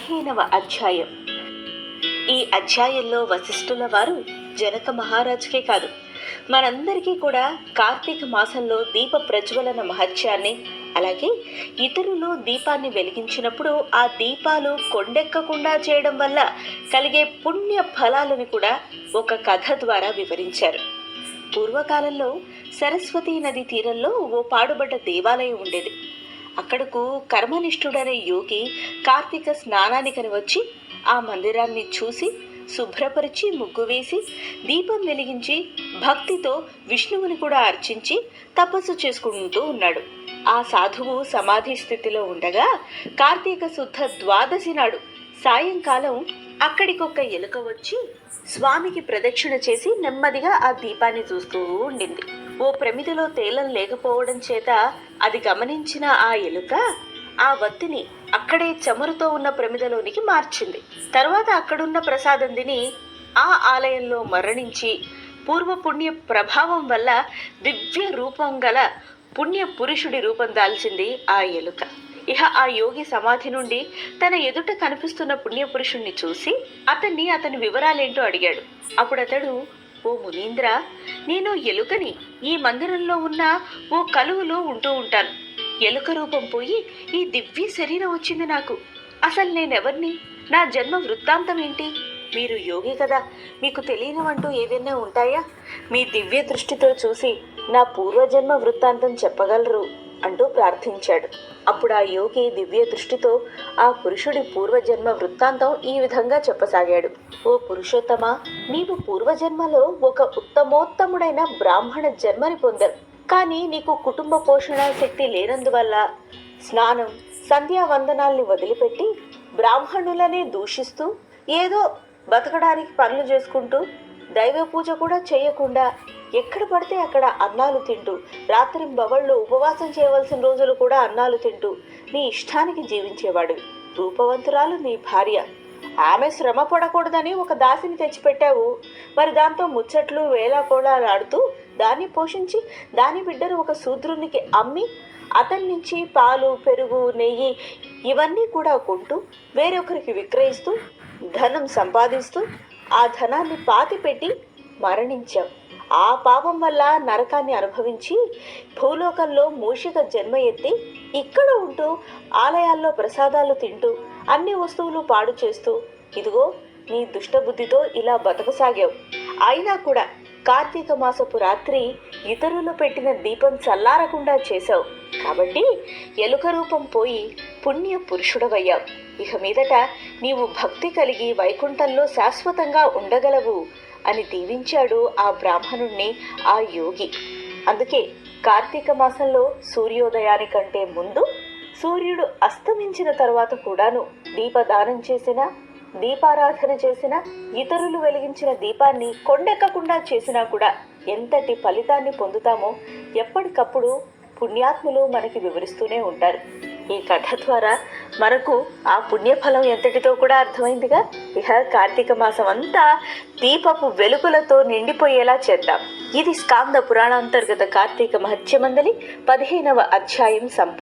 పదిహేనవ అధ్యాయం. ఈ అధ్యాయంలో వశిష్ఠుల వారు జనక మహారాజుకే కాదు మనందరికీ కూడా కార్తీక మాసంలో దీప ప్రజ్వలన మహత్యాన్ని అలాగే ఇతరులు దీపాన్ని వెలిగించినప్పుడు ఆ దీపాలు కొండెక్కకుండా చేయడం వల్ల కలిగే పుణ్య ఫలాలను కూడా ఒక కథ ద్వారా వివరించారు. పూర్వకాలంలో సరస్వతీ నది తీరంలో ఓ పాడుబడ్డ దేవాలయం ఉండేది. అక్కడకు కర్మనిష్ఠుడనే యోగి కార్తీక స్నానానికని వచ్చి ఆ మందిరాన్ని చూసి శుభ్రపరిచి ముగ్గు వేసి దీపం వెలిగించి భక్తితో విష్ణువుని కూడా అర్చించి తపస్సు చేసుకుంటూ ఉన్నాడు. ఆ సాధువు సమాధి స్థితిలో ఉండగా కార్తీక శుద్ధ ద్వాదశి నాడు సాయంకాలం అక్కడికొక ఎలుక వచ్చి స్వామికి ప్రదక్షిణ చేసి నెమ్మదిగా ఆ దీపాన్ని చూస్తూ ఉండింది. ఓ ప్రమిదలో తేలం లేకపోవడం చేత అది గమనించిన ఆ ఎలుక ఆ వత్తిని అక్కడే చమురుతో ఉన్న ప్రమిదలోనికి మార్చింది. తర్వాత అక్కడున్న ప్రసాదం తిని ఆ ఆలయంలో మరణించి పూర్వపుణ్య ప్రభావం వల్ల దివ్య రూపం గల పుణ్య పురుషుడి రూపం దాల్చింది ఆ ఎలుక. ఇహ ఆ యోగి సమాధి నుండి తన ఎదుట కనిపిస్తున్న పుణ్యపురుషుణ్ణి చూసి అతన్ని అతని వివరాలేంటో అడిగాడు. అప్పుడు అతడు ఓ మునీంద్ర నేను ఎలుకని ఈ మందిరంలో ఉన్న ఓ కలువులో ఉంటూ ఉంటాను. ఎలుక రూపం పోయి ఈ దివ్య శరీరం వచ్చింది నాకు. అసలు నేనెవర్ని? నా జన్మ వృత్తాంతం ఏంటి? మీరు యోగి కదా మీకు తెలియనివంటూ ఏదైనా ఉంటాయా? మీ దివ్య దృష్టితో చూసి నా పూర్వజన్మ వృత్తాంతం చెప్పగలరు. అంటూ ప్రార్థించాడు. అప్పుడు ఆ యోగి దివ్య దృష్టితో ఆ పురుషుడి పూర్వజన్మ వృత్తాంతం ఈ విధంగా చెప్పసాగాడు. ఓ పురుషోత్తమ నీవు పూర్వజన్మలో ఒక ఉత్తమోత్తముడైన బ్రాహ్మణ జన్మని పొందావు. కానీ నీకు కుటుంబ పోషణ శక్తి లేనందువల్ల స్నానం సంధ్యావందనాల్ని వదిలిపెట్టి బ్రాహ్మణులనే దూషిస్తూ ఏదో బతకడానికి పనులు చేసుకుంటూ దైవ పూజ కూడా చేయకుండా ఎక్కడ పడితే అక్కడ అన్నాలు తింటూ రాత్రి బవళ్ళు ఉపవాసం చేయవలసిన రోజులు కూడా అన్నాలు తింటూ నీ ఇష్టానికి జీవించేవాడివి రూపవంతురాలు నీ భార్య. ఆమె శ్రమ పడకూడదని ఒక దాసిని తెచ్చిపెట్టావు. మరి దాంతో ముచ్చట్లు వేలాకోళాలాడుతూ దాన్ని పోషించి దాని బిడ్డను ఒక శూద్రునికి అమ్మి అతని నుంచి పాలు పెరుగు నెయ్యి ఇవన్నీ కూడా కొంటూ వేరొకరికి విక్రయిస్తూ ధనం సంపాదిస్తూ ఆ ధనాన్ని పాతిపెట్టి మరణించాం ఆ పాపం వల్ల నరకాన్ని అనుభవించి భూలోకంలో మూషిక జన్మ ఎత్తి ఇక్కడ ఉంటూ ఆలయాల్లో ప్రసాదాలు తింటూ అన్ని వస్తువులు పాడు చేస్తూ ఇదిగో నీ దుష్టబుద్ధితో ఇలా బతకసాగావు. అయినా కూడా కార్తీక మాసపు రాత్రి ఇతరులు పెట్టిన దీపం చల్లారకుండా చేశావు. కాబట్టి ఎలుక రూపం పోయి పుణ్య పురుషుడవయ్యావు. ఇక మీదట నీవు భక్తి కలిగి వైకుంఠంలో శాశ్వతంగా ఉండగలవు. అని దీవించాడు ఆ బ్రాహ్మణుణ్ణి ఆ యోగి. అందుకే కార్తీక మాసంలో సూర్యోదయానికంటే ముందు సూర్యుడు అస్తమించిన తర్వాత కూడాను దీపదానం చేసిన దీపారాధన చేసిన ఇతరులు వెలిగించిన దీపాన్ని కొండెక్కకుండా చేసినా కూడా ఎంతటి ఫలితాన్ని పొందుతామో ఎప్పటికప్పుడు పుణ్యాత్ములు మనకి వివరిస్తూనే ఉంటారు. ఈ కథ ద్వారా మనకు ఆ పుణ్యఫలం ఎంతటితో కూడా అర్థమైందిగా. ఇహ కార్తీక మాసం అంతా దీపపు వెలుగులతో నిండిపోయేలా చేద్దాం. ఇది స్కాంద పురాణాంతర్గత కార్తీక మహత్యమందలి పదిహేనవ అధ్యాయం సంపూర్ణ